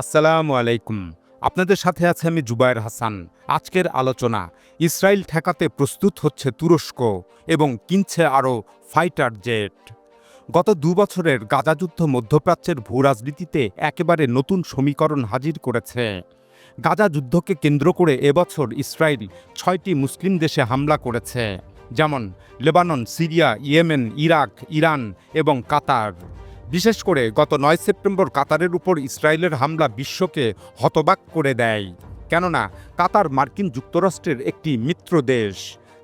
আসসালামু আলাইকুম। আপনাদের সাথে আছে আমি জুবায়ের হাসান। আজকের আলোচনা, ইসরায়েল ঠেকাতে প্রস্তুত হচ্ছে তুরস্ক এবং কিনছে আরও ফাইটার জেট। গত দু বছরের গাজাযুদ্ধ মধ্যপ্রাচ্যের ভূ রাজনীতিতে একেবারে নতুন সমীকরণ হাজির করেছে। গাজা যুদ্ধকে কেন্দ্র করে এবছর ইসরায়েল ছয়টি মুসলিম দেশে হামলা করেছে, যেমন Lebanon, Syria, Yemen, Iraq, Iran এবং কাতার। বিশেষ করে গত নয় সেপ্টেম্বর কাতারের উপর ইসরায়েলের হামলা বিশ্বকে হতবাক করে দেয়। কেননা, কাতার মার্কিন যুক্তরাষ্ট্রের একটি মিত্র দেশ।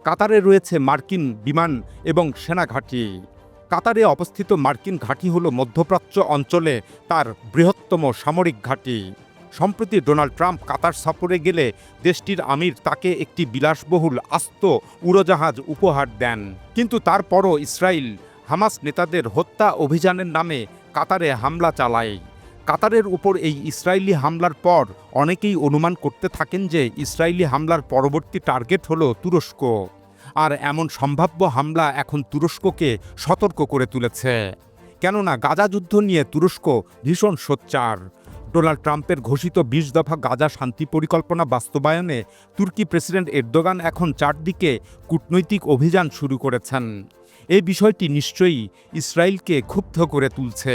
কাতারে রয়েছে মার্কিন বিমান এবং সেনা ঘাঁটি। কাতারে অবস্থিত মার্কিন ঘাঁটি হল মধ্যপ্রাচ্য অঞ্চলে তার বৃহত্তম সামরিক ঘাঁটি। সম্প্রতি ডোনাল্ড ট্রাম্প কাতার সফরে গেলে দেশটির আমির তাকে একটি বিলাসবহুল আস্ত উড়োজাহাজ উপহার দেন। কিন্তু তারপরও ইসরায়েল হামাস নেতাদের হত্যা অভিযানের নামে কাতারে হামলা চালায়। কাতারের উপর এই ইসরায়েলি হামলার পর অনেকেই অনুমান করতে থাকেন যে ইসরায়েলি হামলার পরবর্তী টার্গেট হলো তুরস্ক। আর এমন সম্ভাব্য হামলা এখন তুরস্ককে সতর্ক করে তুলেছে। কেননা গাজা যুদ্ধ নিয়ে তুরস্ক ভীষণ সোচ্চার। ডোনাল্ড ট্রাম্পের ঘোষিত বিশ দফা গাজা শান্তি পরিকল্পনা বাস্তবায়নে তুর্কি প্রেসিডেন্ট এরদোগান এখন চারদিকে কূটনৈতিক অভিযান শুরু করেছেন। এই বিষয়টি নিশ্চয়ই ইসরায়েলকে ক্ষুব্ধ করে তুলছে।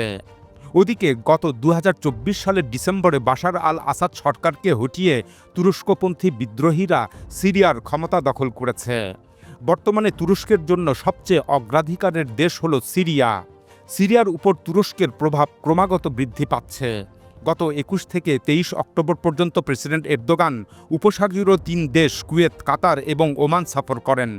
ওদিকে গত দুহাজার চব্বিশ সালের ডিসেম্বরে বাশার আল আসাদ সরকারকে হটিয়ে তুরস্কপন্থী বিদ্রোহীরা সিরিয়ার ক্ষমতা দখল করেছে। বর্তমানে তুরস্কের জন্য সবচেয়ে অগ্রাধিকারের দেশ হল সিরিয়া। সিরিয়ার উপর তুরস্কের প্রভাব ক্রমাগত বৃদ্ধি পাচ্ছে। গত একুশ থেকে তেইশ অক্টোবর পর্যন্ত প্রেসিডেন্ট এরদোগান উপসাগরীয় তিন দেশ কুয়েত, কাতার এবং ওমান সফর করেন।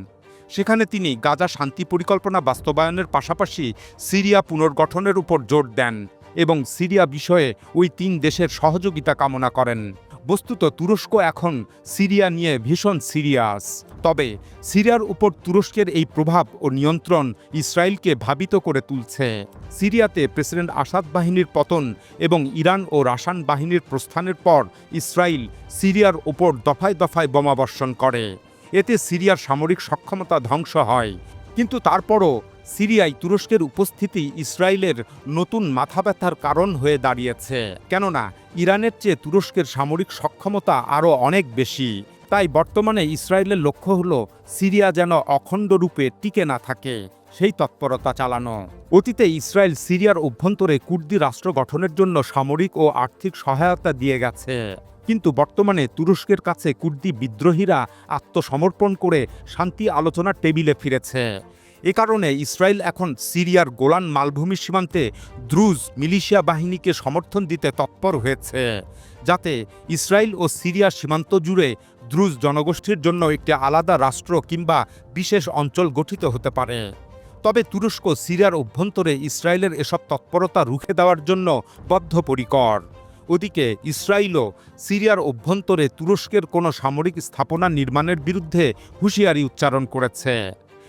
সেখানে তিনি গাজা শান্তি পরিকল্পনা বাস্তবায়নের পাশাপাশি সিরিয়া পুনর্গঠনের উপর জোর দেন এবং সিরিয়া বিষয়ে ওই তিন দেশের সহযোগিতা কামনা করেন। বস্তুত তুরস্ক এখন সিরিয়া নিয়ে ভীষণ সিরিয়াস। তবে সিরিয়ার উপর তুরস্কের এই প্রভাব ও নিয়ন্ত্রণ ইসরায়েলকে ভাবিত করে তুলছে। সিরিয়াতে প্রেসিডেন্ট আসাদ বাহিনীর পতন এবং ইরান ও রাসান বাহিনীর প্রস্থানের পর ইসরায়েল সিরিয়ার ওপর দফায় দফায় বোমাবর্ষণ করে। এতে সিরিয়ার সামরিক সক্ষমতা ধ্বংস হয়। কিন্তু তারপরও সিরিয়ায় তুরস্কের উপস্থিতি ইসরায়েলের নতুন মাথা ব্যথার কারণ হয়ে দাঁড়িয়েছে। কেননা, ইরানের চেয়ে তুরস্কের সামরিক সক্ষমতা আরও অনেক বেশি। তাই বর্তমানে ইসরায়েলের লক্ষ্য হল সিরিয়া যেন অখণ্ড রূপে টিকে না থাকে, সেই তৎপরতা চালানো। অতীতে ইসরায়েল সিরিয়ার অভ্যন্তরে কুর্দি রাষ্ট্র গঠনের জন্য সামরিক ও আর্থিক সহায়তা দিয়ে গেছে। কিন্তু বর্তমানে তুরস্কের কাছে কুর্দি বিদ্রোহীরা আত্মসমর্পণ করে শান্তি আলোচনার টেবিলে ফিরেছে। এ কারণে ইসরায়েল এখন সিরিয়ার গোলান মালভূমি সীমান্তে দ্রুজ মিলিশিয়া বাহিনীকে সমর্থন দিতে তৎপর হয়েছে, যাতে ইসরায়েল ও সিরিয়া সীমান্ত জুড়ে দ্রুজ জনগোষ্ঠীর জন্য একটি আলাদা রাষ্ট্র কিংবা বিশেষ অঞ্চল গঠিত হতে পারে। তবে তুরস্ক সিরিয়ার অভ্যন্তরে ইসরায়েলের এসব তৎপরতা রুখে দেওয়ার জন্য বদ্ধপরিকর। ওদিকে ইসরায়েলও সিরিয়ার অভ্যন্তরে তুরস্কের কোনো সামরিক স্থাপনা নির্মাণের বিরুদ্ধে হুঁশিয়ারি উচ্চারণ করেছে।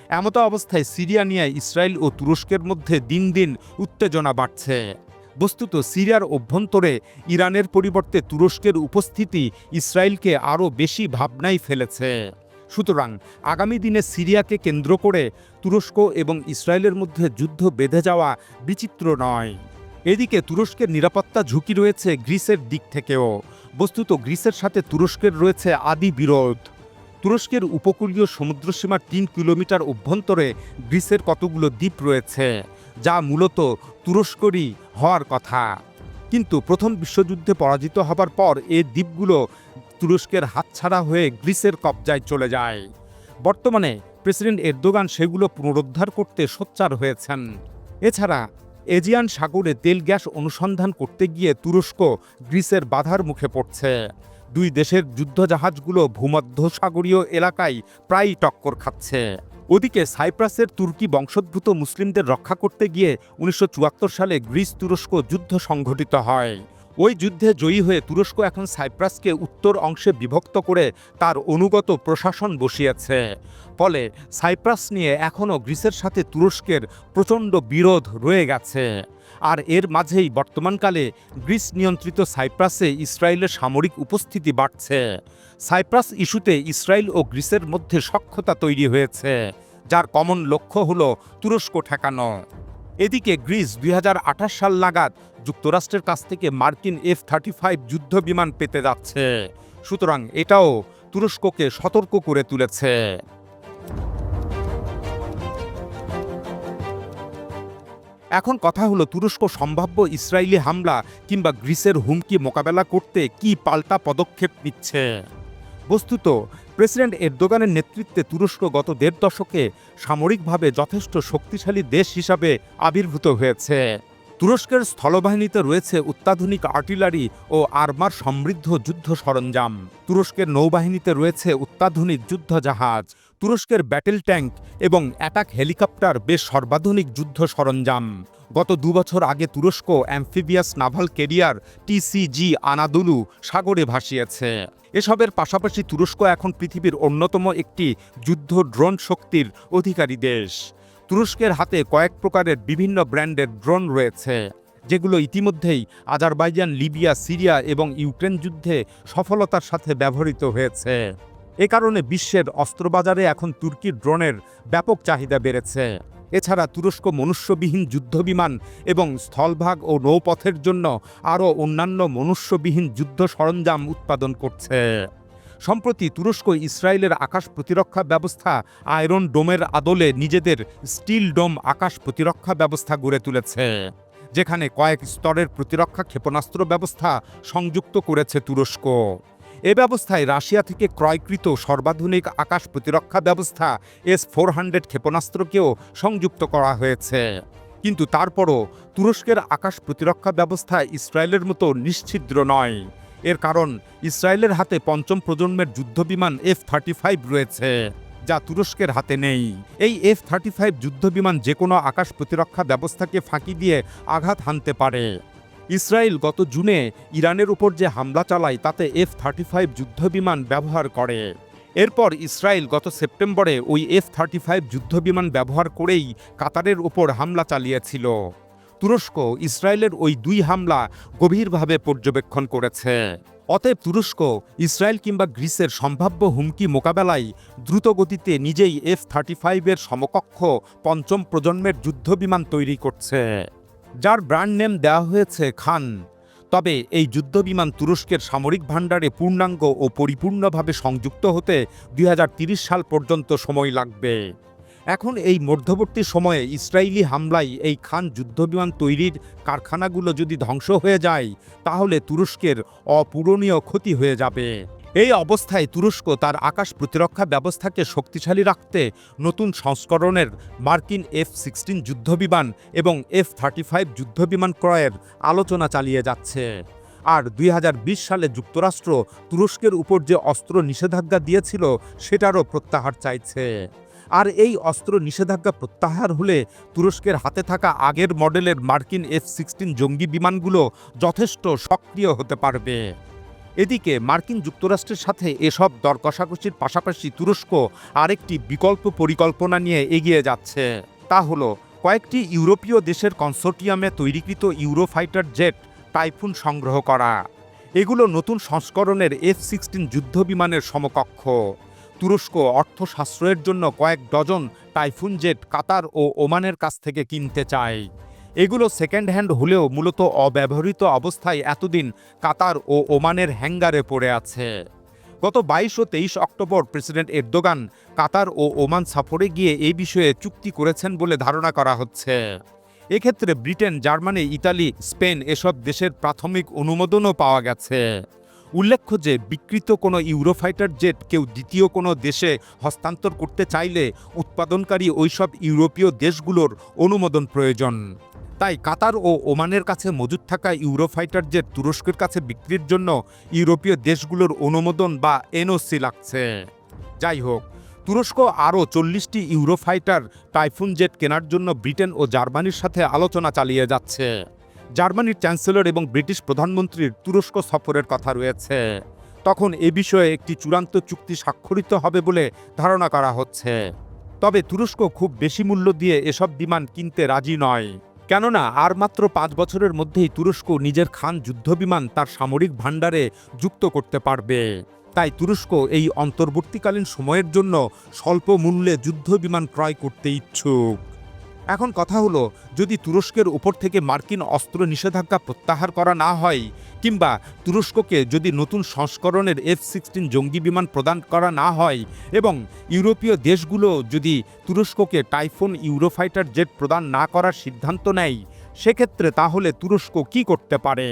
এমতো অবস্থায় সিরিয়া নিয়ে ইসরায়েল ও তুরস্কের মধ্যে দিন দিন উত্তেজনা বাড়ছে। বস্তুত সিরিয়ার অভ্যন্তরে ইরানের পরিবর্তে তুরস্কের উপস্থিতি ইসরায়েলকে আরও বেশি ভাবনায় ফেলেছে। সুতরাং আগামী দিনে সিরিয়াকে কেন্দ্র করে তুরস্ক এবং ইসরায়েলের মধ্যে যুদ্ধ বেঁধে যাওয়া বিচিত্র নয়। এদিকে তুরস্কের নিরাপত্তা ঝুঁকি রয়েছে গ্রিসের দিক থেকেও। বস্তুত গ্রিসের সাথে তুরস্কের রয়েছে আদি বিরোধ। তুরস্কের উপকূলীয় সমুদ্রসীমার তিন কিলোমিটার অভ্যন্তরে গ্রিসের কতগুলো দ্বীপ রয়েছে, যা মূলত তুরস্করই হওয়ার কথা। কিন্তু প্রথম বিশ্বযুদ্ধে পরাজিত হবার পর এ দ্বীপগুলো তুরস্কের হাতছাড়া হয়ে গ্রিসের কবজায় চলে যায়। বর্তমানে প্রেসিডেন্ট এরদোগান সেগুলো পুনরুদ্ধার করতে সোচ্চার হয়েছেন। এছাড়া এজিয়ান সাগরে তেল গ্যাস অনুসন্ধান করতে গিয়ে তুরস্ক গ্রিসের বাধার মুখে পড়ছে। দুই দেশের যুদ্ধজাহাজগুলো ভূমধ্যসাগরীয় এলাকায় প্রায়ই টক্কর খাচ্ছে। ওদিকে সাইপ্রাসের তুর্কি বংশোদ্ভূত মুসলিমদের রক্ষা করতে গিয়ে উনিশশো চুয়াত্তর সালে গ্রিস তুরস্ক যুদ্ধ সংঘটিত হয়। ওই যুদ্ধে জয়ী হয়ে তুরস্ক এখন সাইপ্রাসকে উত্তর অংশে বিভক্ত করে তার অনুগত প্রশাসন বসিয়েছে। ফলে সাইপ্রাস নিয়ে এখনও গ্রিসের সাথে তুরস্কের প্রচণ্ড বিরোধ রয়ে গেছে। আর এর মাঝেই বর্তমানকালে গ্রিস নিয়ন্ত্রিত সাইপ্রাসে ইসরায়েলের সামরিক উপস্থিতি বাড়ছে। সাইপ্রাস ইস্যুতে ইসরায়েল ও গ্রিসের মধ্যে সক্ষতা তৈরি হয়েছে, যার কমন লক্ষ্য হল তুরস্ক ঠেকানো। এদিকে গ্রিস দুই হাজার আঠাশ সাল নাগাদ যুক্তরাষ্ট্রের কাছ থেকে মার্কিন এফ থার্টি ফাইভ যুদ্ধ বিমান পেতে যাচ্ছে। সুতরাং এটাও তুরস্ককে সতর্ক করে তুলেছে। এখন কথা হলো, তুরস্ক সম্ভাব্য ইসরায়েলি হামলা কিংবা গ্রিসের হুমকি মোকাবেলা করতে কি পাল্টা পদক্ষেপ নিচ্ছে? বস্তুত, প্রেসিডেন্ট এরদোগানের নেতৃত্বে তুরস্ক গত দেড় দশকে সামরিকভাবে যথেষ্ট শক্তিশালী দেশ হিসাবে আবির্ভূত হয়েছে। তুরস্কের স্থলবাহিনীতে রয়েছে অত্যাধুনিক আর্টিলারি ও আর্মার সমৃদ্ধ যুদ্ধ সরঞ্জাম। তুরস্কের নৌবাহিনীতে রয়েছে অত্যাধুনিক যুদ্ধ জাহাজ তুরস্কের ব্যাটেল ট্যাঙ্ক এবং অ্যাটাক হেলিকপ্টার বেশ সর্বাধুনিক যুদ্ধ সরঞ্জাম। গত দুবছর আগে তুরস্ক amphibious naval carrier TCG Anadolu সাগরে ভাসিয়েছে। এসবের পাশাপাশি তুরস্ক এখন পৃথিবীর অন্যতম একটি যুদ্ধ ড্রোন শক্তির অধিকারী দেশ। তুরস্কের হাতে কয়েক প্রকারের বিভিন্ন ব্র্যান্ডের ড্রোন রয়েছে, যেগুলো ইতিমধ্যেই আজারবাইজান, লিবিয়া, সিরিয়া এবং ইউক্রেন যুদ্ধে সফলতার সাথে ব্যবহৃত হয়েছে। এ কারণে বিশ্বের অস্ত্রবাজারে এখন তুর্কির ড্রোনের ব্যাপক চাহিদা বেড়েছে। এছাড়া তুরস্ক মনুষ্যবিহীন যুদ্ধবিমান এবং স্থলভাগ ও নৌপথের জন্য আরও অন্যান্য মনুষ্যবিহীন যুদ্ধ সরঞ্জাম উৎপাদন করছে। সম্প্রতি তুরস্ক ইসরায়েলের আকাশ প্রতিরক্ষা ব্যবস্থা আয়রন ডোমের আদলে নিজেদের স্টিল ডোম আকাশ প্রতিরক্ষা ব্যবস্থা গড়ে তুলেছে, যেখানে কয়েক স্তরের প্রতিরক্ষা ক্ষেপণাস্ত্র ব্যবস্থা সংযুক্ত করেছে তুরস্ক। এ ব্যবস্থায় রাশিয়া থেকে ক্রয়কৃত সর্বাধুনিক আকাশ প্রতিরক্ষা ব্যবস্থা এস ফোর হান্ড্রেড ক্ষেপণাস্ত্রকেও সংযুক্ত করা হয়েছে। কিন্তু তারপরও তুরস্কের আকাশ প্রতিরক্ষা ব্যবস্থা ইসরায়েলের মতো নিশ্ছিদ্র নয়। এর কারণ ইসরায়েলের হাতে পঞ্চম প্রজন্মের যুদ্ধবিমান এফ থার্টি ফাইভ রয়েছে, যা তুরস্কের হাতে নেই। এই এফ থার্টি ফাইভ যুদ্ধবিমান যে কোনো আকাশ প্রতিরক্ষা ব্যবস্থাকে ফাঁকি দিয়ে আঘাত হানতে পারে। ইসরায়েল গত জুনে ইরানের উপর যে হামলা চালায়, তাতে এফ থার্টি ফাইভ যুদ্ধবিমান ব্যবহার করে। এরপর ইসরায়েল গত সেপ্টেম্বরে ওই এফ থার্টি ফাইভ যুদ্ধবিমান ব্যবহার করেই কাতারের উপর হামলা চালিয়েছিল। তুরস্ক ইসরায়েলের ওই দুই হামলা গভীরভাবে পর্যবেক্ষণ করেছে। অতএব তুরস্ক, ইসরায়েল কিংবা গ্রিসের সম্ভাব্য হুমকি মোকাবেলায় দ্রুত গতিতে নিজেই এফ থার্টি ফাইভের সমকক্ষ পঞ্চম প্রজন্মের যুদ্ধবিমান তৈরি করছে, যার ব্র্যান্ড নেম দেওয়া হয়েছে খান। তবে এই যুদ্ধবিমান তুরস্কের সামরিক ভাণ্ডারে পূর্ণাঙ্গ ও পরিপূর্ণভাবে সংযুক্ত হতে দুই সাল পর্যন্ত সময় লাগবে। এখন এই মধ্যবর্তী সময়ে ইসরায়েলি হামলায় এই খান যুদ্ধবিমান তৈরির কারখানাগুলো যদি ধ্বংস হয়ে যায়, তাহলে তুরস্কের অপূরণীয় ক্ষতি হয়ে যাবে। এই অবস্থায় তুরস্ক তার আকাশ প্রতিরক্ষা ব্যবস্থাকে শক্তিশালী রাখতে নতুন সংস্করণের মার্কিন এফ সিক্সটিন যুদ্ধবিমান এবং এফ থার্টি ফাইভ যুদ্ধবিমান ক্রয়ের আলোচনা চালিয়ে যাচ্ছে। আর দুই হাজার বিশ সালে যুক্তরাষ্ট্র তুরস্কের উপর যে অস্ত্র নিষেধাজ্ঞা দিয়েছিল, সেটারও প্রত্যাহার চাইছে। আর এই অস্ত্র নিষেধাজ্ঞা প্রত্যাহার হলে তুরস্কের হাতে থাকা আগের মডেলের মার্কিন এফ সিক্সটিন জঙ্গি বিমানগুলো যথেষ্ট সক্রিয় হতে পারবে। এদিকে মার্কিন যুক্তরাষ্ট্রের সাথে এসব দর কষাকষির পাশাপাশি তুরস্ক আরেকটি বিকল্প পরিকল্পনা নিয়ে এগিয়ে যাচ্ছে। তা হলো, কয়েকটি ইউরোপীয় দেশের কনসোর্টিয়ামে তৈরিকৃত ইউরোফাইটার জেট টাইফুন সংগ্রহ করা। এগুলো নতুন সংস্করণের এফ সিক্সটিন যুদ্ধবিমানের সমকক্ষ। তুরস্ক অর্থ সাশ্রয়ের জন্য কয়েক ডজন টাইফুন জেট কাতার ও ওমানের কাছ থেকে কিনতে চায়। এগুলো সেকেন্ড হ্যান্ড হলেও মূলত অব্যবহৃত অবস্থায় এতদিন কাতার ও ওমানের হ্যাঙ্গারে পড়ে আছে। গত বাইশ ও তেইশ অক্টোবর প্রেসিডেন্ট এরদোগান কাতার ও ওমান সফরে গিয়ে এই বিষয়ে চুক্তি করেছেন বলে ধারণা করা হচ্ছে। এক্ষেত্রে ব্রিটেন, জার্মানি, ইতালি, স্পেন এসব দেশের প্রাথমিক অনুমোদনও পাওয়া গেছে। উল্লেখ্য যে, বিকৃত কোনো ইউরোফাইটার জেট কেউ দ্বিতীয় কোনো দেশে হস্তান্তর করতে চাইলে উৎপাদনকারী ওইসব ইউরোপীয় দেশগুলোর অনুমোদন প্রয়োজন। তাই কাতার ও ওমানের কাছে মজুদ থাকা ইউরোফাইটার জেট তুরস্কের কাছে বিক্রির জন্য ইউরোপীয় দেশগুলোর অনুমোদন বা এনওসি লাগছে। যাই হোক, তুরস্ক আরও চল্লিশটি ইউরোফাইটার টাইফুন জেট কেনার জন্য ব্রিটেন ও জার্মানির সাথে আলোচনা চালিয়ে যাচ্ছে। জার্মানির চ্যান্সেলর এবং ব্রিটিশ প্রধানমন্ত্রীর তুরস্ক সফরের কথা রয়েছে। তখন এ বিষয়ে একটি চূড়ান্ত চুক্তি স্বাক্ষরিত হবে বলে ধারণা করা হচ্ছে। তবে তুরস্ক খুব বেশি মূল্য দিয়ে এসব বিমান কিনতে রাজি নয়। কেননা আর মাত্র পাঁচ বছরের মধ্যেই তুরস্ক নিজের খান যুদ্ধবিমান তার সামরিক ভাণ্ডারে যুক্ত করতে পারবে। তাই তুরস্ক এই অন্তর্বর্তীকালীন সময়ের জন্য স্বল্প মূল্যে যুদ্ধবিমান ক্রয় করতে ইচ্ছুক। এখন কথা হলো, যদি তুরস্কের উপর থেকে মার্কিন অস্ত্র নিষেধাজ্ঞা প্রত্যাহার করা না হয়, কিংবা তুরস্ককে যদি নতুন সংস্করণের এফ সিক্সটিন জঙ্গি বিমান প্রদান করা না হয়, এবং ইউরোপীয় দেশগুলো যদি তুরস্ককে টাইফোন ইউরোফাইটার জেট প্রদান না করার সিদ্ধান্ত নেয়, সেক্ষেত্রে তাহলে তুরস্ক কি করতে পারে?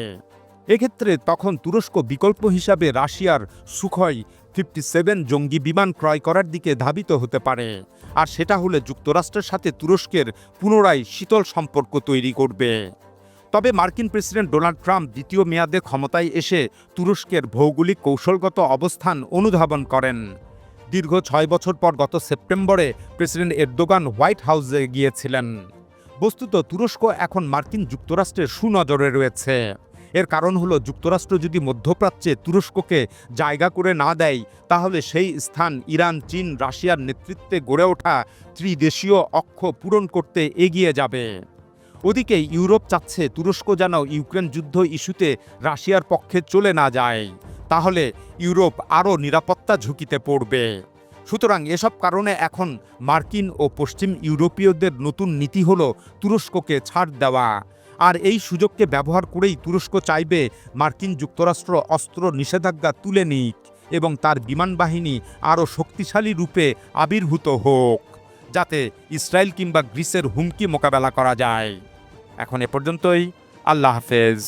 এক্ষেত্রে তখন তুরস্ক বিকল্প হিসাবে রাশিয়ার সুখয় ফিফটি সেভেন জঙ্গি বিমান ক্রয় করার দিকে ধাবিত হতে পারে। আর সেটা হলে যুক্তরাষ্ট্রের সাথে তুরস্কের পুনরায় শীতল সম্পর্ক তৈরি করবে। তবে মার্কিন প্রেসিডেন্ট ডোনাল্ড ট্রাম্প দ্বিতীয় মেয়াদে ক্ষমতায় এসে তুরস্কের ভৌগোলিক কৌশলগত অবস্থান অনুধাবন করেন। দীর্ঘ ছয় বছর পর গত সেপ্টেম্বরে প্রেসিডেন্ট এরদোগান হোয়াইট হাউসে গিয়েছিলেন। বস্তুত তুরস্ক এখন মার্কিন যুক্তরাষ্ট্রের সুনজরে রয়েছে। এর কারণ হলো যুক্তরাষ্ট্র যদি মধ্যপ্রাচ্যে তুরস্ককে জায়গা করে না দেয়, তাহলে সেই স্থান ইরান, চীন, রাশিয়ার নেতৃত্বে গড়ে ওঠা ত্রিদেশীয় অক্ষ পূরণ করতে এগিয়ে যাবে। ওদিকে ইউরোপ চাচ্ছে তুরস্ক যেন ইউক্রেন যুদ্ধ ইস্যুতে রাশিয়ার পক্ষে চলে না যায়, তাহলে ইউরোপ আরও নিরাপত্তা ঝুঁকিতে পড়বে। সুতরাং এসব কারণে এখন মার্কিন ও পশ্চিম ইউরোপীয়দের নতুন নীতি হলো তুরস্ককে ছাড় দেওয়া। আর এই সুযোগকে ব্যবহার করেই তুরস্ক চাইবে মার্কিন যুক্তরাষ্ট্র অস্ত্র নিষেধাজ্ঞা তুলে নিক এবং তার বিমান বাহিনী আরও শক্তিশালী রূপে আবির্ভূত হোক, যাতে ইসরায়েল কিংবা গ্রিসের হুমকি মোকাবেলা করা যায়। এখন এ পর্যন্তই। আল্লাহ হাফেজ।